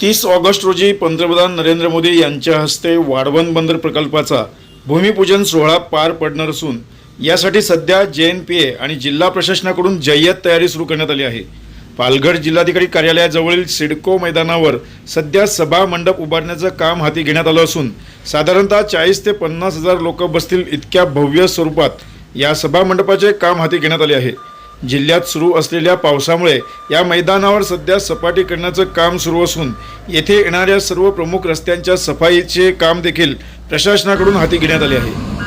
तीस ऑगस्ट रोजी पंतप्रधान नरेंद्र मोदी यांच्या हस्ते वाढवण बंदर प्रकल्पाचा भूमिपूजन सोहळा पार पडणार असून यासाठी सध्या जे एन पी ए आणि जिल्हा प्रशासनाकडून जय्यत तयारी सुरू करण्यात आली आहे. पालघर जिल्हाधिकारी कार्यालयाजवळील सिडको मैदानावर सध्या सभा मंडप उभारण्याचं काम हाती घेण्यात आलं असून साधारणतः चाळीस ते पन्नास हजार लोक बसतील इतक्या भव्य स्वरूपात या सभा मंडपाचे काम हाती घेण्यात आले आहे. जिल्ह्यात सुरू असलेल्या पावसामुळे या मैदानावर सध्या सपाटी करण्याचं काम सुरू असून येथे येणाऱ्या सर्व प्रमुख रस्त्यांच्या सफाईचे काम देखील प्रशासनाकडून हाती घेण्यात आले आहे.